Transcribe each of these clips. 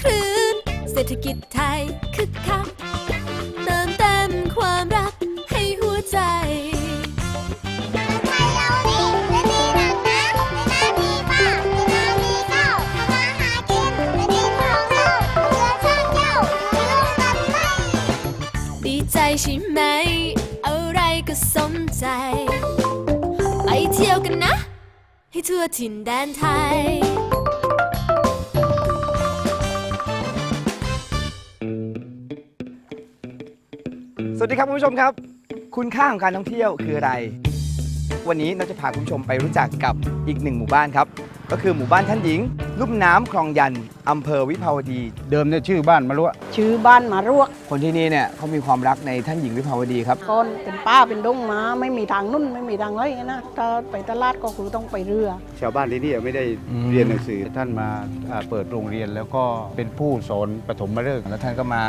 คลื่นเศรษฐกิจไทยคึกคักเติมเต็มความรักให้หัวใจไทยเรานี่และดีนังนะในน้ามีป้าในน้ามีข้าวทำมาหากินและนี่ของเราเรือชาติเจ้าร่วมกันไหมดีใจใช่ไหม อะไรก็สมใจ ไปเที่ยวกันนะ ให้ทั่วถิ่นแดนไทย สวัสดีครับคุณผู้ชมครับ คุณค่าของการท่องเที่ยวคืออะไร วันนี้เราจะพาคุณผู้ชมไปรู้จักกับอีกหนึ่งหมู่บ้านครับ ก็คือหมู่บ้านท่านหญิง ลุ่มน้ำคลองยันอำเภอวิภาวดี เดิมเนี่ยชื่อบ้านมะลุ ชื่อบ้านหมารวกคนที่นี่เนี่ยเขามีความรักในท่านหญิงวิภาวดีครับก่อนเป็นป้าเป็นดงมาไม่มีทางนุ่นไม่มีทางอะไรอย่างเงี้ยนะถ้าไปตลาดก็คือต้องไปเรือ ชาวบ้านที่นี่ไม่ได้อืมเรียนหนังสือท่านมาอ่าเปิดโรงเรียนแล้วก็เป็นผู้สอนปฐมฤกษ์แล้วท่านก็มา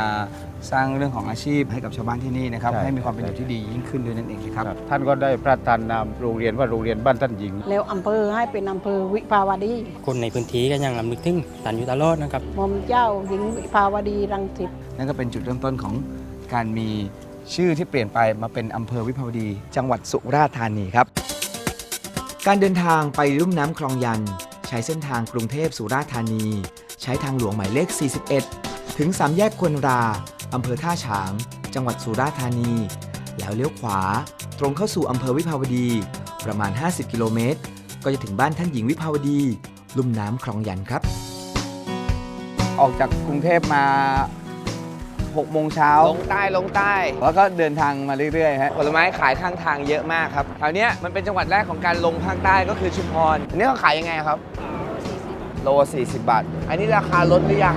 สร้างเรื่องของอาชีพให้กับชาวบ้านที่นี่นะครับใช่ ให้มีความเป็นอยู่ที่ดียิ่งขึ้นด้วยนั่นเองนะครับ ท่านก็ได้พระทานนามโรงเรียนว่าโรงเรียนบ้านท่านหญิง แล้วอำเภอให้เป็นอำเภอวิภาวดีคนในพื้นที่ก็ยังลำลึกถึงตันอยู่ตลอดนะครับ หมอมเจ้าหญิงวิภาวดีรังสิตนั่นก็เป็นจุดเริ่มต้นของการมีชื่อที่เปลี่ยนไปมาเป็นอำเภอวิภาวดี จังหวัดสุราษฎร์ธานีครับ การเดินทางไปลุ่มน้ำคลองยัน ใช้เส้นทางกรุงเทพสุราษฎร์ธานี ใช้ทางหลวงหมายเลข 41 ถึงสามแยกควนราอำเภอท่าฉาง จังหวัดสุราษฎร์ธานี แล้วเลี้ยวขวา ตรงเข้าสู่อำเภอวิภาวดี ประมาณ 50 กิโลเมตร ก็จะถึงบ้านท่านหญิงวิภาวดี ลุ่มน้ำคลองยันครับ ออกจากกรุงเทพมา 6โมงเช้าลงใต้ลงใต้ แล้วก็เดินทางมาเรื่อยๆฮะผลไม้ขายข้างทางเยอะมากครับแถวเนี้ยมันเป็นจังหวัดแรกของการลงภาคใต้ก็คือชุมพรอันนี้เขาขายยังไงครับโล40 บาท อันนี้ราคาลดหรือยัง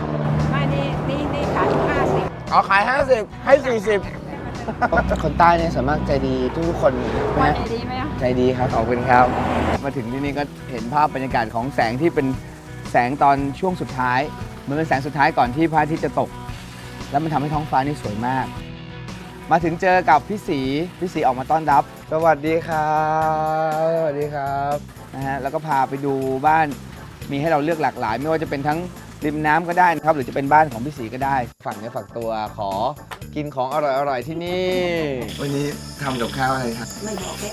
ไม่นี่นี่นี่ขายห้าสิบอ๋อขาย 50 ให้ 40 คนใต้เนี่ยสามารถใจดีทุกๆคนนะฮะดีไหมใจดีครับขอบคุณครับ มาถึงที่นี่ก็เห็นภาพบรรยากาศของแสงที่เป็นแสงตอนช่วงสุดท้ายเหมันเป็นแสงสุดท้ายก่อนที่พระอาทิตย์จะตก แล้วมันทำให้ท้องฟ้านี่สวยมาก มาถึงเจอกับพี่สีพี่สีออกมาต้อนรับสวัสดีครับสวัสดีครับนะฮะแล้วก็พาไปดูบ้านมีให้เราเลือกหลากหลาย ไม่ว่าจะเป็นทั้งริมน้ำก็ได้นะครับ หรือจะเป็นบ้านของพี่สีก็ได้ ฝั่งเนี้ยฝักตัวขอกินของอร่อยๆที่นี่ วันนี้ทำกับข้าวอะไรครับไม่บอกแค่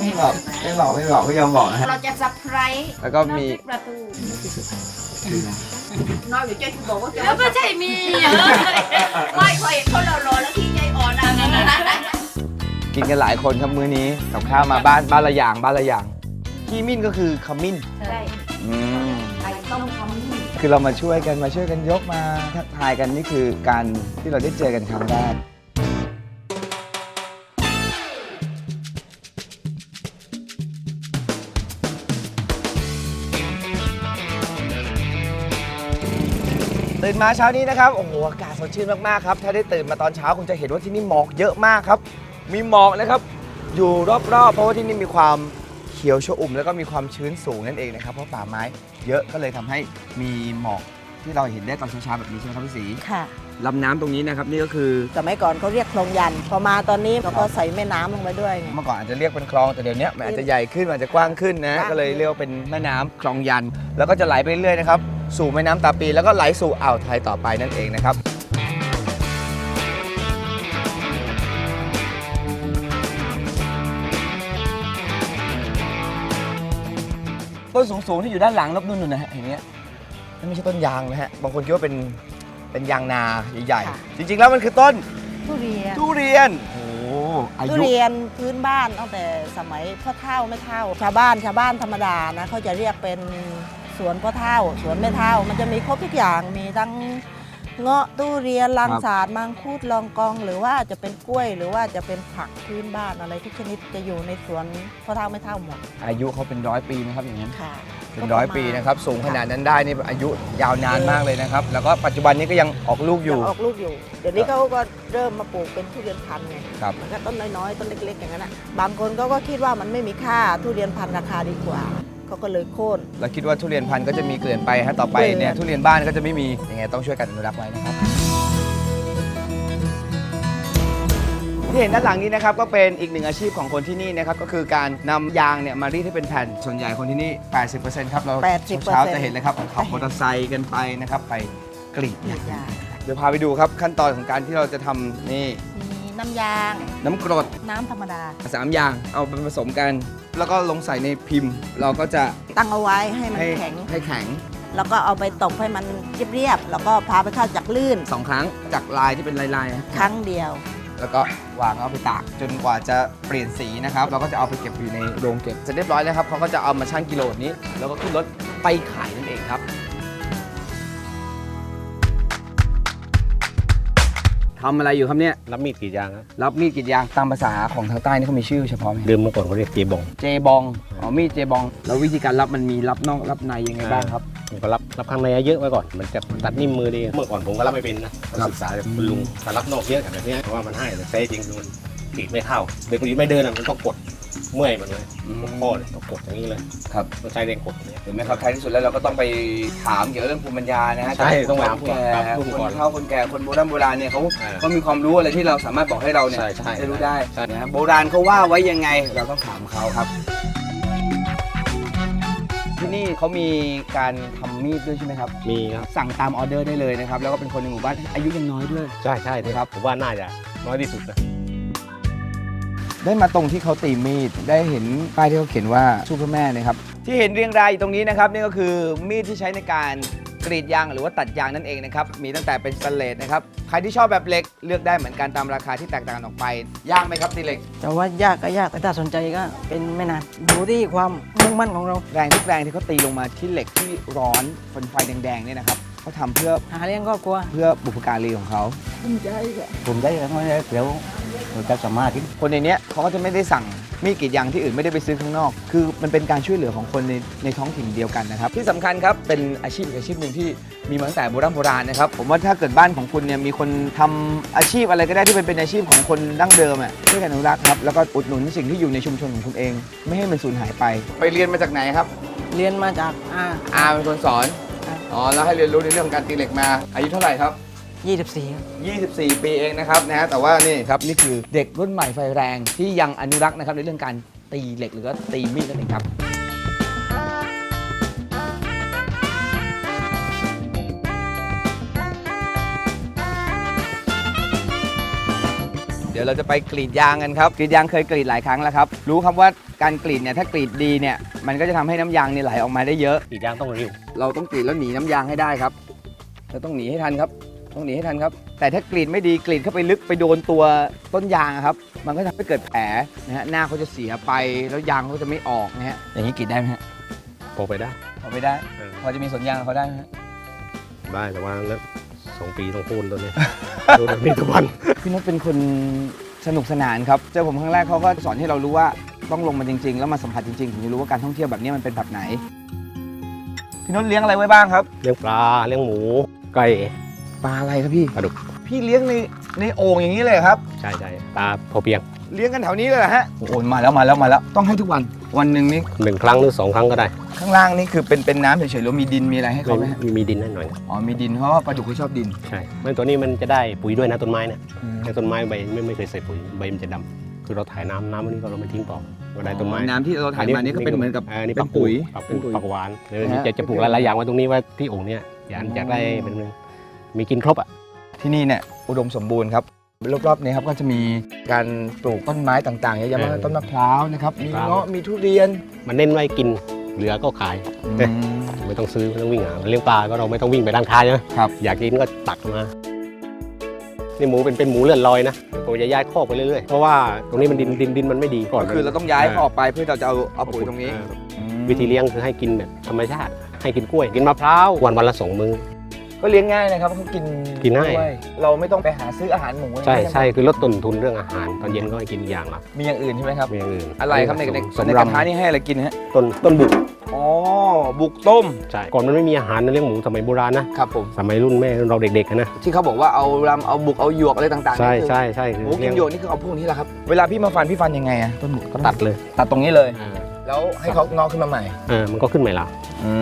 ไม่บอกไม่บอกไม่บอกไม่ยอมบอกนะฮะเราจะสับไพรส์แล้วก็มีประตู คืออะไร น้อยอยู่ใจบอกว่าจะแล้วไม่ใช่มีไม่ค่อยเขาเรารอแล้วที่ใจอ่อนนะกินกันหลายคนครับมื้อนี้กับข้าวมาบ้านบ้านละอย่างบ้านละอย่างขี้มิ้นก็คือขมิ้นใช่อืมไข่ต้มคำนี่คือเรามาช่วยกันมาช่วยกันยกมาทักทายกันนี่คือการที่เราได้เจอกันครั้งแรก มาเช้านี้นะครับโอ้โหอากาศสดชื่นมากๆครับถ้าได้ตื่นมาตอนเช้าคงจะเห็นว่าที่นี่หมอกเยอะมากครับ มีหมอกนะครับ อยู่รอบๆ เพราะว่าที่นี่มีความเขียวชอุ่ม แล้วก็มีความชื้นสูงนั่นเองนะครับเพราะป่าไม้เยอะก็เลยทำให้มีหมอกที่เราเห็นได้ตอนเช้าๆแบบนี้ใช่ไหมครับพี่ศรีค่ะลำน้ำตรงนี้นะครับนี่ก็คือสมัยก่อนเขาเรียกคลองยัน พอมาตอนนี้เราก็ใส่แม่น้ำลงไปด้วยไง เมื่อก่อนอาจจะเรียกเป็นคลองแต่เดี๋ยวนี้มันอาจจะใหญ่ขึ้นมันอาจจะกว้างขึ้นนะกว้างขึ้นก็เลยเรียกว่าเป็นแม่น้ำคลองยัน แล้วก็จะไหลไปเรื่อยๆนะครับ สู่แม่น้ำตาปี แล้วก็ไหลสู่อ่าวไทยต่อไปนั่นเองนะครับต้นสูงๆที่อยู่ด้านหลังนบนุ่นๆนะฮะเห็นไหมนั่นไม่ใช่ต้นยางนะฮะบางคนคิดว่าเป็นเป็นยางนาใหญ่ค่ะ ๆ จริง ๆ แล้วมันคือต้นทุเรียนทุเรียนโอ้โหอาทุยุ เรียนพื้นบ้านตั้งแต่สมัยพ่อเท่าไม่เท่าชาวบ้านชาวบ้านธรรมดานะเขาจะเรียกเป็นส วนพ่อเท่า สวนแม่เท่า มันจะมีครบทุกอย่างมีทั้งเงาะทุเรียนลังสาดมังคุดลองกอง หรือว่าจะเป็นกล้วย หรือว่าจะเป็นผักพื้นบ้านอะไรทุกชนิดจะอยู่ในสวนพ่อเท่าไม่เท่าหมดอายุเขาเป็นร้อยปีนะครับอย่างนั้นค่ะเป็นร้อยปีนะครับสูงขนาดนั้นได้นี่อายุยาวนานมากเลยนะครับ แล้วก็ปัจจุบันนี้ก็ยังออกลูกอยู่งออกลูกอยู่ เดี๋ยวนี้เขาก็เริ่มมาปลูกเป็นทุเรียนพันธุ์ไงครับมันก็ต้นน้อยๆต้นเล็กๆอย่างนั้นนะบางคนเขาก็คิดว่ามันไม่มีค่าทุเรียนพันธุ์ราคาดีกว่า เขาก็เลยโค่นแล้วคิดว่าทุเรียนพันธุ์ก็จะมีเกลื่อนไปฮะต่อไปเกลื่อนเนี่ยทุเรียนบ้านก็จะไม่มียังไงต้องช่วยกันอนุรักษ์ไว้นะครับ ที่เห็นด้านหลังนี้นะครับก็เป็นอีกหนึ่งอาชีพของคนที่นี่นะครับก็คือการนำยางเนี่ยมารีดให้เป็นแผ่นส่วนใหญ่คนที่นี่ 80%ครับเรา80%เช้าๆจะเห็นเลยครับขับมอเตอร์ไซค์กันไปนะครับไปกรีดกรียางดยาง เดี๋ยวพาไปดูครับขั้นตอนของการที่เราจะทำนี่มี น้ำยาง น้ำกรดน้ำธรรมดา สามอย่างเอาไปผสมกัน แล้วก็ลงใส่ในพิมพ์ เราก็จะตั้งเอาไว้ให้มันให้แข็ง ให้แข็งแล้วก็เอาไปตบให้มันเรียบๆแล้วก็พาไปเข้าจักรลื่นสองครั้งจากลายที่เป็นลายๆนะครั้งเดียวแล้วก็วางเอาไปตากจนกว่าจะเปลี่ยนสีนะครับ เราก็จะเอาไปเก็บอยู่ในโรงเก็บเสร็จเรียบร้อยแล้วครับเขาก็จะเอามาชั่งกิโลแบบนี้ แล้วก็ขึ้นรถไปขายนั่นเองครับ ทำอะไรอยู่ครับเนี่ยรับมีดกรีดยางครับรับมีดกรีดยางตามภาษาของทางใต้นี่เขามีชื่อเฉพาะไหมเดิมเมื่อก่อนเขาเรียกเจบองเจบองอ๋อมีดเจบอง แล้ววิธีการรับมันมีรับนอกรับในยังไงบ้างครับ ผมก็รับรับข้างในเยอะไว้ก่อน มันจะตัดนิ่มมือดี เมื่อก่อนผมก็รับไม่เป็นนะศึกษาจากคุณลุงแต่รับนอกเยอะแบบนี้เพราะว่ามันให้แต่ใช้จริงคือมัน กรีดไม่เข้าเด็กคนนี้ไม่เดินอะมันต้องกดเมื่อยหมดเลยอืมผมข้อเลยต้องกดอย่างนี้เลยครับ ต้องใช้แรงกดอย่างนี้ เห็นไหมครับท้ายที่สุดแล้วเราก็ต้องไปถามเกี่ยวกับเรื่องภูมิปัญญานะฮะใช่ต้องถามคนแก่ครับผู้คก่อนนเฒ่าคนแก่คนโบราณโบราณเนี่ยเขาอ่าเขามีความรู้อะไรที่เราสามารถบอกให้เราเนี่ยใช่ใช่จะรู้ได้ใช่ นะฮะโบราณเขาว่าไว้ยังไงเราต้องถามเขาครับ ที่นี่เขามีการทำมีดด้วยใช่ไหมครับ มีครับสั่งตามออเดอร์ได้เลยนะครับ แล้วก็เป็นคนในหมู่บ้านอายุยังน้อยด้วย ใช่ใช่ครับ ผมว่าน่าจะน้อยที่สุดนะ ได้มาตรงที่เขาตีมีด ได้เห็นป้ายที่เขาเขียนว่าซูเปอร์แม่นะครับ ที่เห็นเรียงรายอยู่ตรงนี้นะครับนี่ก็คือมีดที่ใช้ในการกรีดยางหรือว่าตัดยางนั่นเองนะครับ มีตั้งแต่เป็นสเลตนะครับ ใครที่ชอบแบบเหล็กเลือกได้เหมือนกันตามราคาที่แตกต่างกันออกไป ยากไหมครับตีเหล็ก แต่ว่ายากก็ยากแต่ถ้าสนใจก็เป็นไม่นานดูที่ความมุ่งมั่นของเรา แรงทุกแรงที่เขาตีลงมาที่เหล็กที่ร้อนเป็นไฟแดงๆเนี่ยนะครับเขาทำเพื่อหาเลี้ยงครอบครัวเพื่อบุพการีของเขาภูมิใจก็ผมได้แล้วไม่ได้เดี๋ยว เราจะสามารถที่คนในเนี้ยเขาก็จะไม่ได้สั่งมีดกรีดยางที่อื่นไม่ได้ไปซื้อข้างนอก คือมันเป็นการช่วยเหลือของคนในในท้องถิ่นเดียวกันนะครับ ที่สำคัญครับเป็นอาชีพอีกอาชีพหนึ่งที่มีมาตั้งแต่โบราณโบราณนะครับ ผมว่าถ้าเกิดบ้านของคุณเนี่ยมีคนทำอาชีพอะไรก็ได้ที่เป็นเป็นอาชีพของคนดั้งเดิมอะช่วยกันอนุรักษ์ครับแล้วก็อุดหนุนสิ่งที่อยู่ในชุมชนของคุณเอง ไม่ให้มันสูญหายไป ไปเรียนมาจากไหนครับ เรียนมาจากอา อาเป็นคนสอน ครับ อ๋อ แล้วให้เรียนรู้ในเรื่องของการตีเหล็กมา อายุเท่าไหร่ครับ 24ครับ 24 ปีเองนะครับนะฮะแต่ว่านี่ครับนี่คือเด็กรุ่นใหม่ไฟแรงที่ยังอนุรักษ์นะครับในเรื่องการตีเหล็กหรือว่าตีมีดนั่นเองครับ เดี๋ยวเราจะไปกรีดยางกันครับกรีดยางเคยกรีดหลายครั้งแล้วครับ รู้ครับว่าการกรีดเนี่ยถ้ากรีดดีเนี่ยมันก็จะทำให้น้ำยางเนี่ยไหลออกมาได้เยอะกรีดยางต้องเร็ว เราต้องกรีดแล้วหนีน้ำยางให้ได้ครับเราต้องหนีให้ทันครับ ต้องหนีให้ทันครับ แต่ถ้ากรีดไม่ดีกรีดเข้าไปลึกไปโดนตัวต้นยางอะครับ มันก็ทำให้เกิดแผลนะฮะหน้าเขาจะเสียไปแล้วยางเขาจะไม่ออกนะฮะอย่างนี้กรีดได้ไหมฮะพอไปได้พอไม่ได้เออพอจะมีสวนยางกับเขาได้ไหมฮะได้แต่ว่าแล้วสองปีต้องพูนตัวนี้ดูแบบนี้ทุกวันพี่นพเป็นคนสนุกสนานครับเจอผมครั้งแรกเขาก็สอนให้เรารู้ว่าต้องลงมาจริง ๆ แล้วมาสัมผัสจริงๆถึงจะรู้ว่าการท่องเที่ยวแบบนี้มันเป็นแบบไหนพี่นพเลี้ยงอะไรไว้บ้างครับ เลี้ยงปลาเลี้ยงหมูไก่ ปลาอะไรครับพี่ปลาดุกพี่เลี้ยงในในโอ่งอย่างนี้เลยเหรอครับ ใช่ใช่ปลาพอเพียง เลี้ยงกันแถวนี้เลยเหรอฮะโอ้โหมาแล้วมาแล้วมาแล้วต้องให้ทุกวันวันหนึ่งนี่หนึ่งครั้งหรือสองครั้งก็ได้ ข้างล่างนี่คือเป็นเป็นน้ำเฉยๆหรือมีดินมีอะไรให้เขาไหมฮะมีมีดินให้หน่อยอ๋อมีดินเพราะว่าปลาดุกเขาชอบดิน ใช่ไม่ตัวนี้มันจะได้ปุ๋ยด้วยนะต้นไม้เนี่ยในต้นไม้ใบไม่ไม่เคยใส่ปุ๋ยใบมันจะดำคือเราถ่ายน้ำน้ำอันนี้ก็เราไม่ทิ้งต่อก็ได้ต้นไม้ น้ำที่เราถ่ายมานี่ก็เป็นเหมือนกับอันนี้เป็ปันกปุ๋ปุ๋ยยปักปุ๋ยเป็นปุ๋ยปักหวานเดี๋ยวนะฮะจะจะปลูกหลายๆอย่างไว้ตรงนี้ว่าที่โอ่งเนี่ยอยากอ๋อออยากได้เป็น มีกินครบอะ ที่นี่เนี่ยอุดมสมบูรณ์ครับรอบๆนี้ครับก็จะมีการปลูกต้นไม้ต่างๆเยอะแยะมากเออต้นมะพร้าวนะครับมีมะพร้าวเงาะมีทุเรียนมันเน้นไว้กินเหลือก็ขายเอ๊ะไม่ต้องซื้อไม่ต้องวิ่งหาเลี้ยงปลาก็เราไม่ต้องวิ่งไปร้านค้าใช่ไหมครับอยากกินก็ตักมานี่หมูเป็นเป็นหมูเลื่อนลอยนะผมจะย้ายคอกไปเรื่อยๆเพราะว่าตรงนี้มันดินดินดินมันไม่ดีก่อนก็คือเราต้องย้ายออกไปเพื่อเราจะเอาเอาปุ๋ยตรงนี้เอออืมวิธีเลี้ยงคือให้กินแบบธรรมชาติ ให้กินกล้วย กินมะพร้าววันวันละสองมื้อ ก็เลี้ยงง่ายนะครับเขากินกินง่าย ด้วยเราไม่ต้องไปหาซื้ออาหารหมูอะไรใช่ไหมใช่คือลดต้นทุนเรื่องอาหาร ตอนเย็นก็ให้กินอย่างละมีอย่างอื่นใช่ไหมครับไม่อย่างอื่นอะไรครับในในสมในกรระทะนี่ให้อะไรกินฮะต้นต้นบุกอ๋อบุกต้มใช่ก่อนมันไม่มีอาหารนะเลี้ยงหมูสมัยโบราณนะครับผมสมัยรุ่นแม่เราเด็กๆอะนะ ที่เขาบอกว่าเอาลำเอาบุกเอาหยวกอะไรต่างๆใช่นี่คือใช่ใช่คือหมูกินหยวกนี่คือเอาพวกนี้แหละครับเวลาพี่มาฟันพี่ฟันยังไงอะต้นบุกก็ตัดเลย ตัดตรงนี้เลย อ่า แล้วแล้วให้เขางอกขึ้นมาใหม่เออมันก็ขึ้นใหม่ละอื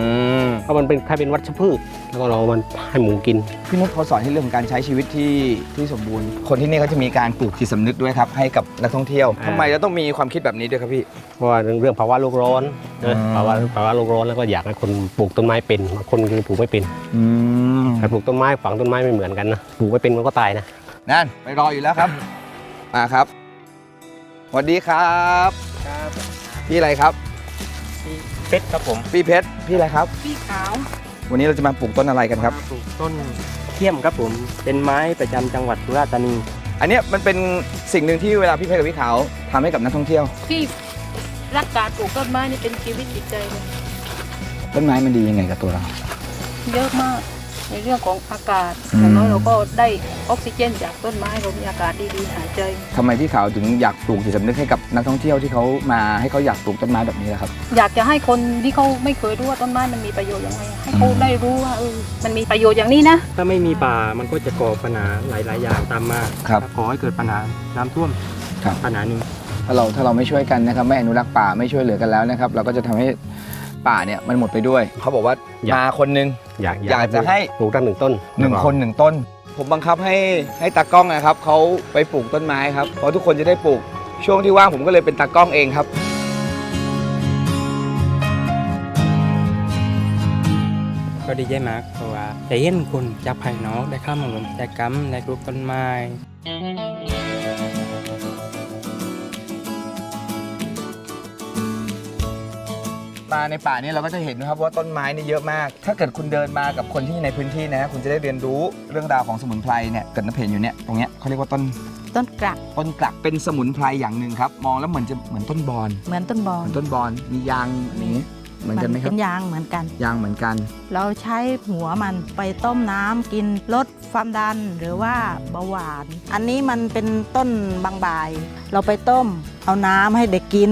มเพราะมันเป็นคล้ายเป็นวัชพืช แล้วก็เราเอามันให้หมูกิน พี่นุชเขาสอนให้เรื่องของการใช้ชีวิตที่ที่สมบูรณ์ คนที่นี่เขาจะมีการปลูกจิตสำนึกด้วยครับ ให้กับนักท่องเที่ยวอ่า ทำไมจะต้องมีความคิดแบบนี้ด้วยครับพี่ เพราะว่าเรื่องภาวะโลกร้อนนะอืม ภาวะภาวะโลกร้อนแล้วก็อยากให้คนปลูกต้นไม้เป็นบางคนคือปลูกไม่เป็นอืมการปลูกต้นไม้ฝังต้นไม้ไม่เหมือนกันนะปลูกไม่เป็นมันก็ตายนะ นั่นไปรออยู่แล้วครับ มาครับสวัสดีครับ พี่อะไรครับ เพชรครับผมพี่เพชรพี่อะไรครับ พี่ขาววันนี้เราจะมาปลูกต้นอะไรกันครับ ปลูกต้นเทียมครับผม เป็นไม้ประจำจังหวัดสุราษฎร์ธานี อันเนี้ยมันเป็นสิ่งหนึ่งที่เวลาพี่เพชรกับพี่ขาวทำให้กับนักท่องเที่ยวพี่รักการปลูกต้นไม้นี่เป็นชีวิตจิตใจเลยต้นไม้มันดียังไงกับตัวเรา เยอะมาก ในเรื่องของอากาศอืมอย่างน้อยเราก็ได้ออกซิเจน จากต้นไม้เรามีอากาศดีๆหายใจทำไมพี่ขาวถึงอยากปลูกจิตสำนึกให้กับนักท่องเที่ยวที่เขามาให้เขาอยากปลูกต้นไม้แบบนี้ล่ะครับ อยากจะให้คนที่เขาไม่เคยรู้ว่าต้นไม้มันมีประโยชน์ยังไงให้เขาอืมได้รู้ว่าเออมันมีประโยชน์อย่างนี้นะ ถ้าไม่มีป่ามันก็จะก่อปัญหาหลายๆอย่างตามมาครับขอให้เกิดปัญหาน้ำท่วมครับปัญหาหนึ่งถ้าเราถ้าเราไม่ช่วยกันนะครับไม่อนุรักษ์ป่าไม่ช่วยเหลือกันแล้วนะครับ เราก็จะทำให้ป่าเนี่ยมันหมดไปด้วย เขาบอกว่าอยากมาคนหนึง อยากอยากจะให้ปลูกตั้งหนึ่งต้นหนึ่งคนหนึ่งต้น ผมบังคับให้ให้ตากล้องนะครับเขาไปปลูกต้นไม้ครับเพราะทุกคนจะได้ปลูก ช่วงที่ว่างผมก็เลยเป็นตากล้องเองครับ ก็ดีใจมากเพราะว่าได้เห็นคนจากภายนอกได้เข้ามาร่วมกิจกรรมในกลุ่มต้นไม้ มาในป่านี้เราก็จะเห็นนะครับว่าต้นไม้นี่เยอะมาก ถ้าเกิดคุณเดินมากับคนที่ในพื้นที่นะคุณจะได้เรียนรู้เรื่องราวของสมุนไพรเนี่ยเกิดน้ำเพนอยู่เนี่ยตรงเนี้ยเขาเรียกว่าต้นต้นกลักต้นกลักเป็นสมุนไพรอย่างหนึ่งครับ มองแล้วเหมือนจะเหมือนต้นบอนเหมือนต้นบอเหลมือนต้นบอนมียางอย่างนี้เหมือนกันไหมครัเป็บนยางเหมือนกัน ยางเหมือนกัน เราใช้หัวมันไปต้มน้ำกินลดความดันหรือว่าเบาหวาน อันนี้มันเป็นต้นบางบาย เราไปต้ม เอาน้ำให้เด็กกิน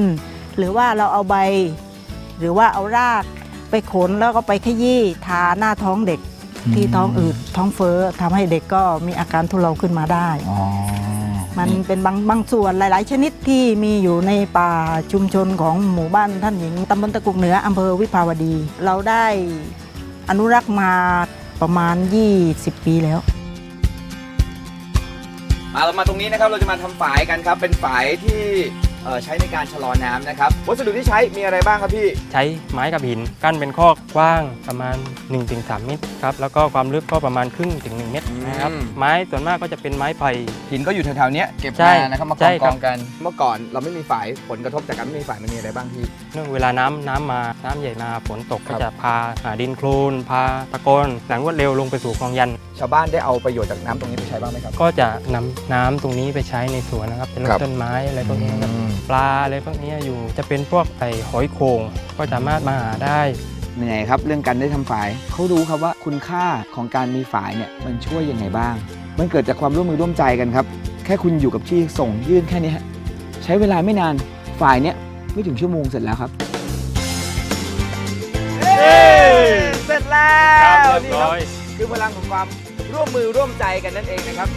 หรือว่าเราเอาใบ หรือว่าเอารากไปขนแล้วก็ไปขยี้ทาหน้าท้องเด็กอืมที่ท้องอืดท้องเฟ้อทำให้เด็กก็มีอาการทุเลาขึ้นมาได้ อ๋อมันเป็นบางบางส่วนหลาย ๆ ชนิดที่มีอยู่ในป่าชุมชนของหมู่บ้านท่านหญิงตำบลตะกุกเหนืออำเภอวิภาวดี เราได้อนุรักษ์มาประมาณ 20 ปีแล้ว มาเรามาตรงนี้นะครับเราจะมาทำฝายกันครับ เป็นฝายที่เอ่อใช้ในการชะลอน้ำนะครับ วัสดุที่ใช้มีอะไรบ้างครับพี่ ใช้ไม้กับหินกั้นเป็นข้อกว้างประมาณ 1-3 เมตรครับแล้วก็ความลึกก็ประมาณครึ่งถึง 1 เมตรนะครับอืม ไม้ส่วนมากก็จะเป็นไม้ไผ่ หินก็อยู่แถวๆเนี้ยเก็บใช่มานะครับมากใช่องคกรัอบงกัน เมื่อก่อนเราไม่มีฝายผลกระทบจากการไม่มีฝายมันมีอะไรบ้างพี่ เนื่องเวลาน้ำน้ำมาน้ำใหญ่มาฝนตกครัก็บ จะพาหาดินโคลนพาตะกอนหลังรวดเร็วลงไปสู่คลองยัน ชาวบ้านได้เอาประโยชน์จากน้ำตรงนี้ไปใช้บ้างไหมครับ ก็จะนำน้ำตรงนี้ไปใช้ในสวนนะครับเป็นรครัดบต้นไม้อะไรพวกนี้นะครับอืมปลาอะไรพวกนี้อยู่ จะเป็นพวกไอ้หอยโข่งก็สามารถมาหาได้เหนื่อยครับเรื่องการได้ทำฝายเขารู้ครับว่าคุณค่าของการมีฝายเนี่ยมันช่วยยังไงบ้าง มันเกิดจากความร่วมมือร่วมใจกันครับ แค่คุณอยู่กับที่ส่งยื่นแค่นี้ฮะใช้เวลาไม่นานฝายเนี่ยไม่ถึงชั่วโมงเสร็จแล้วครับเสร็จแล้วนี่ครับคือพลังของความร่วมมือร่วมใจกันนั่นเองนะครับ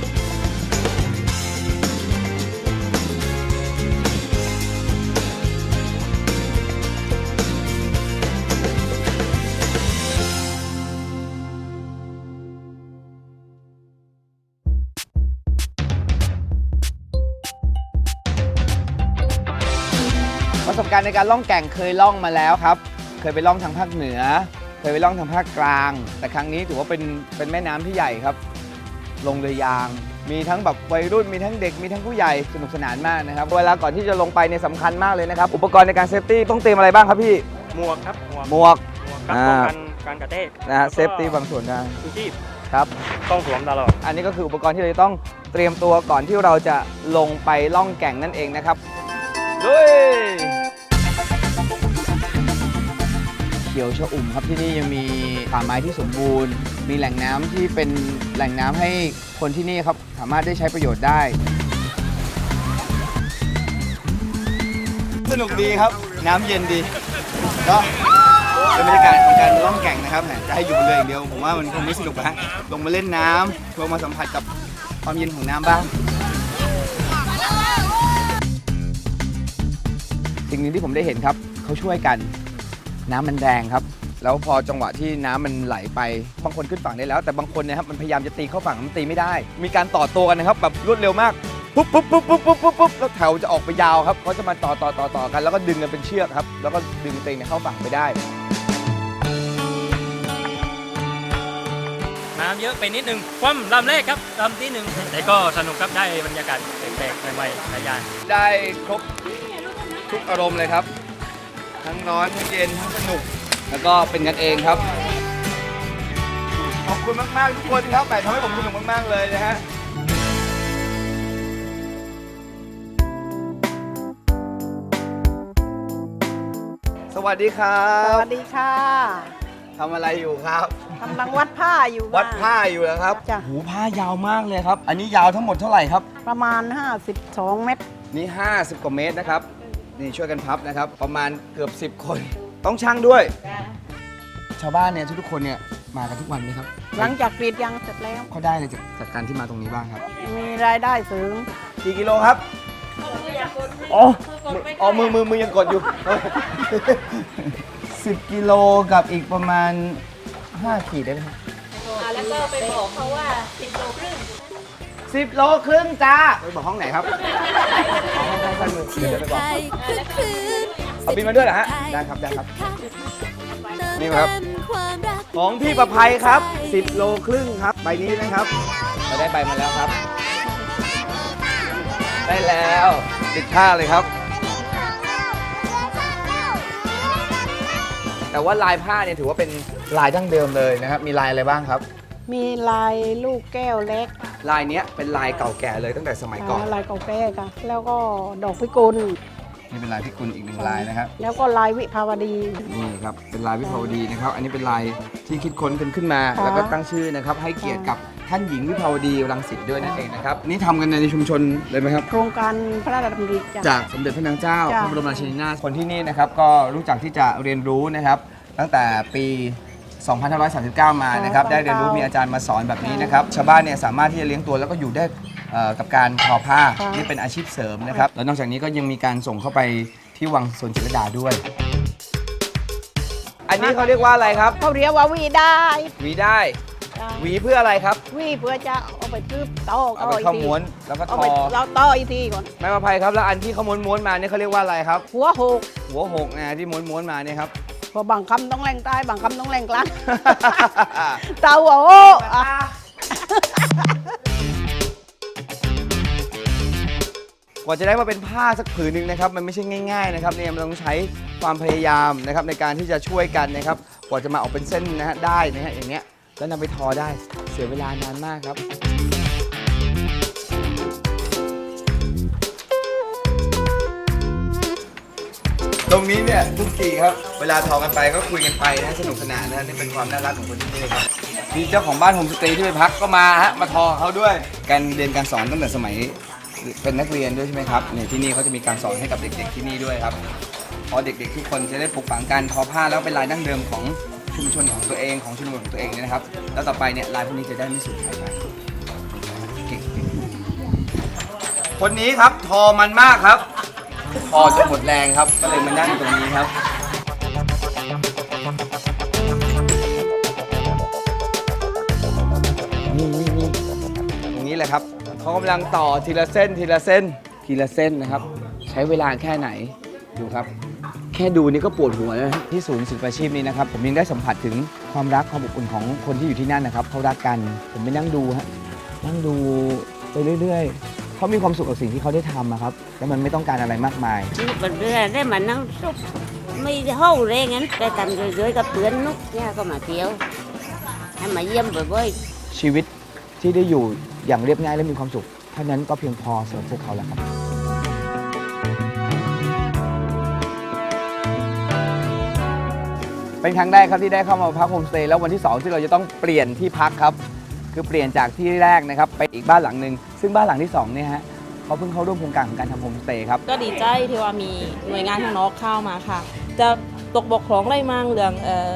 ประสบการณ์ในการล่องแก่งเคยล่องมาแล้วครับ เคยไปล่องทางภาคเหนือ เคยไปล่องทางภาคกลาง แต่ครั้งนี้ถือว่าเป็นเป็นแม่น้ำที่ใหญ่ครับ ลงเรือยาง มีทั้งแบบวัยรุ่นมีทั้งเด็กมีทั้งผู้ใหญ่สนุกสนานมากนะครับเวลาก่อนที่จะลงไปเนี่ยสำคัญมากเลยนะครับ อุปกรณ์ในการเซฟตี้ต้องเตรียมอะไรบ้างครับพี่หมวกครับหมวกหมวกหมวกครับอ่าป้องกันการกระแทกนะฮะแล้วก็เซฟตี้บางส่วนได้ชูชีพครับต้องสวมตลอดอันนี้ก็คืออุปกรณ์ที่เราจะต้องเตรียมตัวก่อนที่เราจะลงไปล่องแก่งนั่นเองนะครับลุย เขียวชะอุ่มครับที่นี่ยังมีป่าไม้ที่สมบูรณ์ มีแหล่งน้ำที่เป็นแหล่งน้ำให้คนที่นี่ครับสามารถได้ใช้ประโยชน์ได้ สนุกดีครับ น้ำเย็นดีก็เป็นบรรยากาศของการล่องแก่งนะครับแหมจะให้อยู่บนเรืออย่างเดียว ผมว่ามันคงไม่สนุกนะลงมาเล่นน้ำลงมาสัมผัสกับความเย็นของน้ำบ้างสิ่งหนึ่งที่ผมได้เห็นครับเขาช่วยกัน น้ำมันแรงครับ แล้วพอจังหวะที่น้ำมันไหลไป บางคนขึ้นฝั่งได้แล้ว แต่บางคนเนะครับมันพยายามจะตีเข้าฝั่งมันตีไม่ได้ มีการต่อตัวกันนะครับแบบรวดเร็วมากปุ๊บปุ๊บปุ๊บปุ๊บปุ๊บปุ๊บปุ๊บแล้วแถวจะออกไปยาวครับเขาจะมาต่อต่อต่อต่อกัน แล้วก็ดึงกันเป็นเชือกครับ แล้วก็ดึงตัวเองเนี่ยเข้าฝั่งไปได้ น้ำเยอะไปนิดนึงคว่ำลำแรกครับลำที่หนึ่งแต่ก็สนุกครับได้บรรยากาศแปลกๆใหม่ๆหลายอย่างได้ครบทุกอารมณ์เลยครับ ทั้งร้อนทั้งเย็นทั้งสนุก แล้วก็เป็นกันเองครับ ขอบคุณมากๆทุกคนครับแต่ทำให้ผมสนุกมากๆเลยนะฮะสวัสดีครัสบวัสดีค่ะทำอะไรอยู่ครับ กำลังวัดผ้าอยู่วัดค่ะผ้าอยู่แล้วครับจ้ะ หูผ้ายาวมากเลยครับ อันนี้ยาวทั้งหมดเท่าไหร่ครับ ประมาณ 52 เมตร นี่ 50 กว่าเมตรนะครับ นี่ช่วยกันพับนะครับ ประมาณเกือบ 10 คน ต้องช่างด้วย ชาวบ้านเนี่ยทุกๆคนเนี่ยมากันทุกวันไหมครับหลังจากกรีดยางเสร็จแล้ว เขาได้เลยจากจากการที่มาตรงนี้บ้างครับมีรายได้เสริมกี่กิโลครับอ๋อมืออ๋อมือมือมือยังกดอยู่ 10 กิโลกับอีกประมาณ 5 ขีดได้ไหมครับ แล้วก็ไปบอกเขาว่าสิบโลครึ่ง สิบโลครึ่งจ้าไปบอกห้องไหนครับอ๋อห้องข้างๆมือเที่เดี๋ยยววจะไปบไทอกยคึกคืนเอาบินมาด้วยเหรอฮะได้ครับได้ครับ นี่ครับเติมเต็มความรักของพี่ประภัยครับ10โลครึ่งครับ ใบนี้นะครับเราได้ใบมาแล้วครับ ได้แล้วติดผ้าเลยครับ แต่ว่าลายผ้าเนี่ยถือว่าเป็นลายดั้งเดิมเลยนะครับ มีลายอะไรบ้างครับ มีลายลูกแก้วเล็ก ลายเนี้ยเป็นลายเก่าแก่เลยตั้งแต่สมัยก่อน ลายเก่าแก่ค่ะ แล้วก็ดอกพิกุลนี่เป็นลายพิกุลอีกหนึ่งลายนะครับ แล้วก็ลายวิภาวดี นี่ครับเป็นลายวิภาวดีนะครับ อันนี้เป็นลายที่คิดค้นกันขึ้นมาค่ะแล้วก็ตั้งชื่อนะครับ ให้เกียรติกับท่านหญิงวิภาวดีรังสิตด้วยนั่นเองนะครับ นี่ทำกันในชุมชนเลยไหมครับ โครงการพระราชดำริจ้ะจากสมเด็จพระนางเจ้าจ้ะพระบรมราชินีนาถคนที่นี่นะครับก็รู้จักที่จะเรียนรู้นะครับ ตั้งแต่ปี 2539 มานะครับได้เรียนรู้มีอาจารย์มาสอนแบบนี้นะครับชาวบ้านเนี่ยสามารถที่จะเลี้ยงตัวแล้วก็อยู่ได้เอ่อกับการทอผ้านี่เป็นอาชีพเสริมนะครับแล้วนอกจากนี้ก็ยังมีการส่งเข้าไปที่วังสวนจิตรลดาด้วย อันนี้เขาเรียกว่าอะไรครับเขาเรียกว่าวีได้หวีได้จ้ะหวีเพื่ออะไรครับ วีเพื่อจะเอาไปทืบต่อเอาไปเข้าม้วนแล้วก็ทเอาอไปเราต่ออีกทีก่อนแม่ประภัยครับแล้วอันที่เขาม้วนม้วนๆมาเนี่ยเขาเรียกว่าอะไรครับ หัวหกหัวหกนะที่ม้วนม้วนๆมาเนี่ยครับ พอบางคำต้องแรงใต้บางคำต้องแรงกลาง เตาหัวโอ้อะกว่าจะได้มาเป็นผ้าสักผืนหนึ่งนะครับมันไม่ใช่ง่ายๆนะครับเนี่ยมันต้องใช้ความพยายามนะครับในการที่จะช่วยกันนะครับกว่าจะมาออกเป็นเส้นนะฮะได้นะฮะอย่างเงี้ยแล้วนำไปทอได้เสียเวลานานมากครับ ตรงนี้เนี่ยทุกทีครับ เวลาทอกันไปก็คุยกันไปนะสนุกสนานนะนี่เป็นความน่ารักของคนที่นี่ครับมีเจ้าของบ้านโฮมสเตย์ที่ไปพักก็มาฮะมาทอเขาด้วยการเรียนการสอนตั้งแต่สมัยเป็นนักเรียนด้วยใช่ไหมครับเนี่ยที่นี่เขาจะมีการสอนให้กับเด็ก ๆที่นี่ด้วยครับพราะเด็ก ๆ ทุกคนจะได้ปลูกฝังการทอผ้าแล้วเป็นลายดั้งเดิมของชุมชนของตัวเองของชนบทของตัวเองเนี่ยนะครับ แล้วต่อไปเนี่ยลายพวกนี้จะได้ไม่สูญหายไปคนนี้ครับทอมันมากครับ พอจะหมดแรงครับ ก็เลยมานั่งตรงนี้ครับ นี่นี่นี่ตรงนี้แหละครับเขากำลังต่อทีละเส้นทีละเส้นทีละเส้นนะครับ ใช้เวลาแค่ไหนดูครับ แค่ดูนี่ก็ปวดหัวแล้วนะที่ศูนย์ศิลปาชีพนี้นะครับ ผมยังได้สัมผัสถึงความรักความอบอุ่นของคนที่อยู่ที่นั่นนะครับเขารักกัน ผมไปนั่งดูฮะนั่งดูไปเรื่อยๆ เขามีความสุขกับสิ่งที่เขาได้ทำอะครับแล้วมันไม่ต้องการอะไรมากมายมันเรื่อยได้มานั่งซุปไม่ได้ห้องเรงงั้นไปกันเรื่อยๆกับเพื่อนนุกเนี่ยก็มาเที่ยวให้มาเยี่ยมบ่อยๆชีวิตที่ได้อยู่อย่างเรียบง่ายและมีความสุขเท่านั้นก็เพียงพอสำหรับพวกเขาแล้วครับ เป็นครั้งแรกครับที่ได้เข้ามาพักโฮมสเตย์แล้ววันที่ 2 ที่เราจะต้องเปลี่ยนที่พักครับ คือเปลี่ยนจากที่แรกนะครับ ไปอีกบ้านหลังหนึ่ง ซึ่งบ้านหลังที่2เนี่ยฮะเขาเพิ่งเข้าร่วมโครงการของการทำโฮมสเตย์ครับ ก็ดีใจที่ว่ามีหน่วยงานข้างนอกเข้ามาค่ะ จะตกบกของอะไรมั่งเรื่องเอ่อ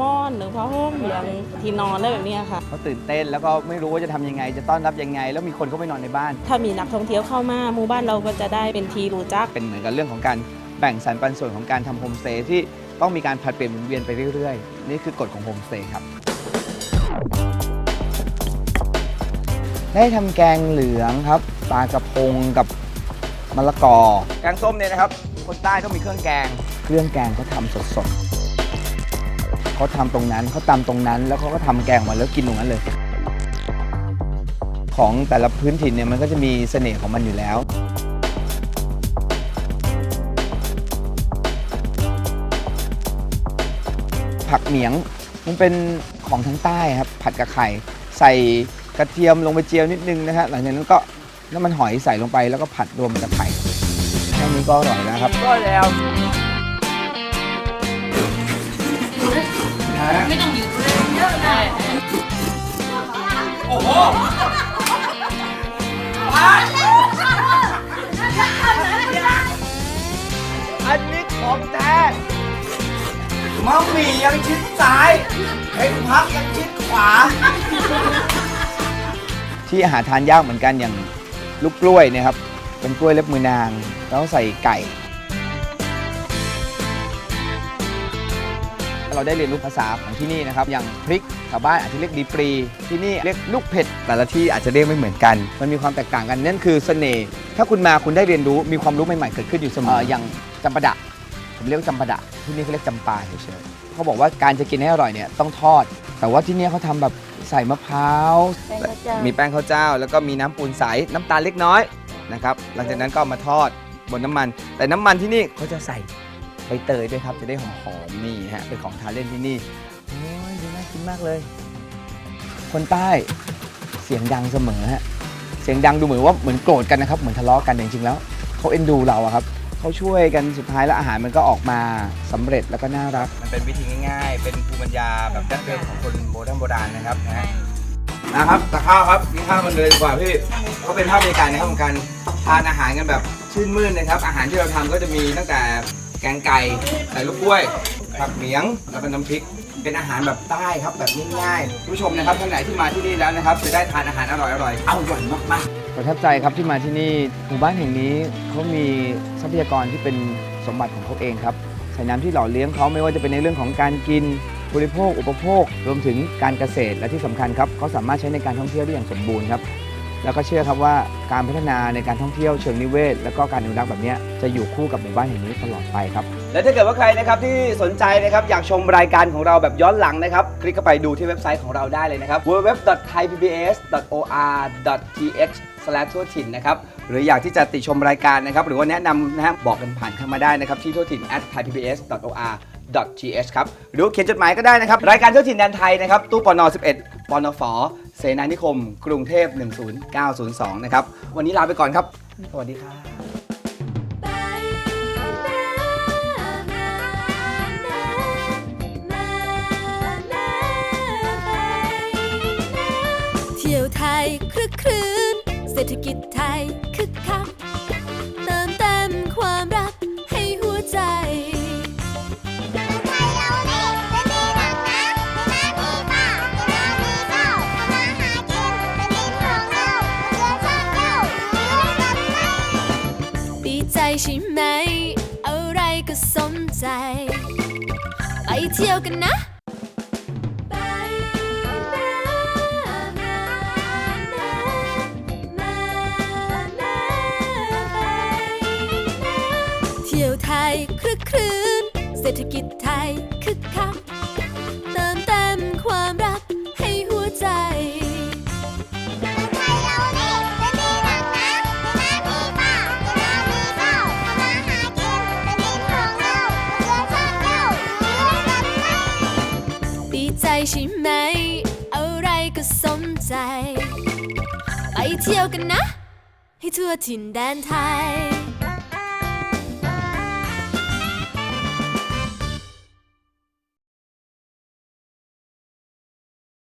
ม่อนหรือผ้าห่มเรื่องที่นอนอะไรแบบเนี้ยค่ะ เขาตื่นเต้นแล้วก็ไม่รู้ว่าจะทำยังไง จะต้อนรับยังไง แล้วมีคนเข้าไปนอนในบ้าน ถ้ามีนักท่องเที่ยวเข้ามาหมู่บ้านเราก็จะได้เป็นทีรู้จัก เป็นเหมือนกับเรื่องของการแแบ่งสรรปันส่วนของการทำโฮมสเตย์ที่ต้องมีการผลัดเปลี่ยนหมุนเวียนไปเรื่อยๆ นี่คือกฎของโฮมสเตย์ครับ ได้ทำแกงเหลืองครับปลากระพงกับมะละกอ แกงส้มเนี่ยนะครับ คนใต้ต้องมีเครื่องแกง เครื่องแกงเขาทำสดๆเขาทำตรงนั้นเขาตำตรงนั้น แล้วเขาก็ทำแกงออกมาแล้วกินตรงนั้นเลย ของแต่ละพื้นถิ่นเนี่ยมันก็จะมีเสน่ห์ของมันอยู่แล้วผักเหมียงมันเป็นของทางใต้ครับ ผัดกับไข่ ใส่ กระเทียมลงไปเจียวนิดนึงนะฮะหลังจากนั้นก็น้ำมันหอยใส่ลงไปแล้วก็ผัดรวมกับไข่แค่นี้ก็อร่อยแล้วครับก็แล้วอันนี้ของแท้มะหมี่ยังชิดซ้ายเห็นพักยังชิดขวา ที่อาหารทานยากเหมือนกันอย่างลูกกล้วยเนยครับ เป็นกล้วยเล็บมือนาง แล้วใส่ไก่ เราได้เรียนรู้ภาษาของที่นี่นะครับ อย่างพริกชาวบ้านอาจจะเรียกดีปรี ที่นี่เรียกลูกเผ็ด แต่ละที่อาจจะเรียกไม่เหมือนกัน มันมีความแตกต่างกันนั่นคือเสน่ห์ถ้าคุณมาคุณได้เรียนรู้มีความรู้ใหม่ๆเกิดขึ้นอยู่เสมออย่างจำปาดะ ผมเรียกว่าจำปาดะที่นี่เขาเรียกจำปาเฉยๆเขาบอกว่าการจะกินให้อร่อยเนี่ยต้องทอด แต่ว่าที่นี่เขาทำแบบใส่มะพร้าวมีแป้งข้าวเจ้า แล้วก็มีน้ำปูนใส น้ำตาลเล็กน้อยนะครับ หลังจากนั้นก็เอามาทอดบนน้ำมัน แต่น้ำมันที่นี่เขาจะใส่ใบเตยด้วยครับ จะได้หอมๆนี่ฮะ เป็นของทานเล่นที่นี่ โอ้ยดูน่ากินมากเลย คนใต้เสียงดังเสมอฮะ เสียงดังดูเหมือนว่าเหมือนโกรธกันนะครับ เหมือนทะเลาะกันแต่จริงๆแล้วเขาเอ็นดูเราอะครับ เขาช่วยกันสุดท้ายแล้วอาหารมันก็ออกมาสำเร็จแล้วก็น่ารักมันเป็นวิธีง่าย ๆ เป็นภูมิปัญญาแบบดั้งเดิมของคนโบราณโบราณนะครับนะฮะ นะครับตักข้าวครับกินข้าวมันเลยดีกว่าพี่ก็เป็นภาพบรรยากาศนะครับของการทานอาหารกันแบบชื่นมื่นนะครับ อาหารที่เราทำก็จะมีตั้งแต่แกงไก่ใส่ลูกกล้วยผักเหมียงแล้วเป็นน้ำพริก เป็นอาหารแบบใต้ครับแบบง่ายๆผู้ชมนะครับท่านไหนที่มาที่นี่แล้วนะครับจะได้ทานอาหารอร่อยๆอร่อยมากๆ ประทับใจครับที่มาที่นี่หมู่บ้านแห่งนี้เขามีทรัพยากรที่เป็นสมบัติของเขาเองครับสายน้ำที่หล่อเลี้ยงเขาไม่ว่าจะเป็นในเรื่องของการกินบริโภค อุปโภค รวมถึงการเกษตรและที่สำคัญครับเขาสามารถใช้ในการท่องเที่ยวได้อย่างสมบูรณ์ครับแล้วก็เชื่อครับว่าการพัฒนาในการท่องเที่ยวเชิงนิเวศ และก็การอนุรักษ์แบบนี้จะอยู่คู่กับหมู่บ้านแห่งนี้ตลอดไปครับ และถ้าเกิดว่าใครนะครับที่สนใจนะครับอยากชมรายการของเราแบบย้อนหลังนะครับ คลิกเข้าไปดูที่เว็บไซต์ของเราได้เลยนะครับ www.thaipbs.or.th ทั่วถิ่นนะครับหรืออยากที่จะติชมรายการนะครับหรือว่าแนะนำนะฮะบอกกันผ่านเข้ามาได้นะครับที่ทั่วถิ่น at thaipbs.or th ครับหรือเขียนจดหมายก็ได้นะครับ รายการทั่วถิ่นแดนไทยนะครับ ตู้ปน11ปนฝเสนานิคม กรุงเทพ 10902 นะครับ วันนี้ลาไปก่อนครับ สวัสดีครับเที่ยวไทยคลึกครื้น เศรษฐกิจไทยคึกคักเติมเต็มความรักให้หัวใจไทยเรานี่จะดีหนักนะมีน้ำมีข้าวมีน้ำมีข้าวทำมาหากินเป็นดินของเราเพื่อชาติเจ้ายู่ร่วมกันไหมดีใจใช่ไหม อะไรก็สมใจ ไปเที่ยวกันนะ กครื้น เศรษฐกิจไทยคึกคักเติมเต็มความรักให้หัวใจไทยเรานี่จะดีหนักนะมีน้ำมีข้าวมีน้ำมีข้าวทำมาหากินเป็นดินของเราเพื่อชาเจ้าอยู่ร่วมกันไหมดีใจใช่ไหม อะไรก็สมใจ ไปเที่ยวกันนะ ให้ทั่วถิ่นแดนไทย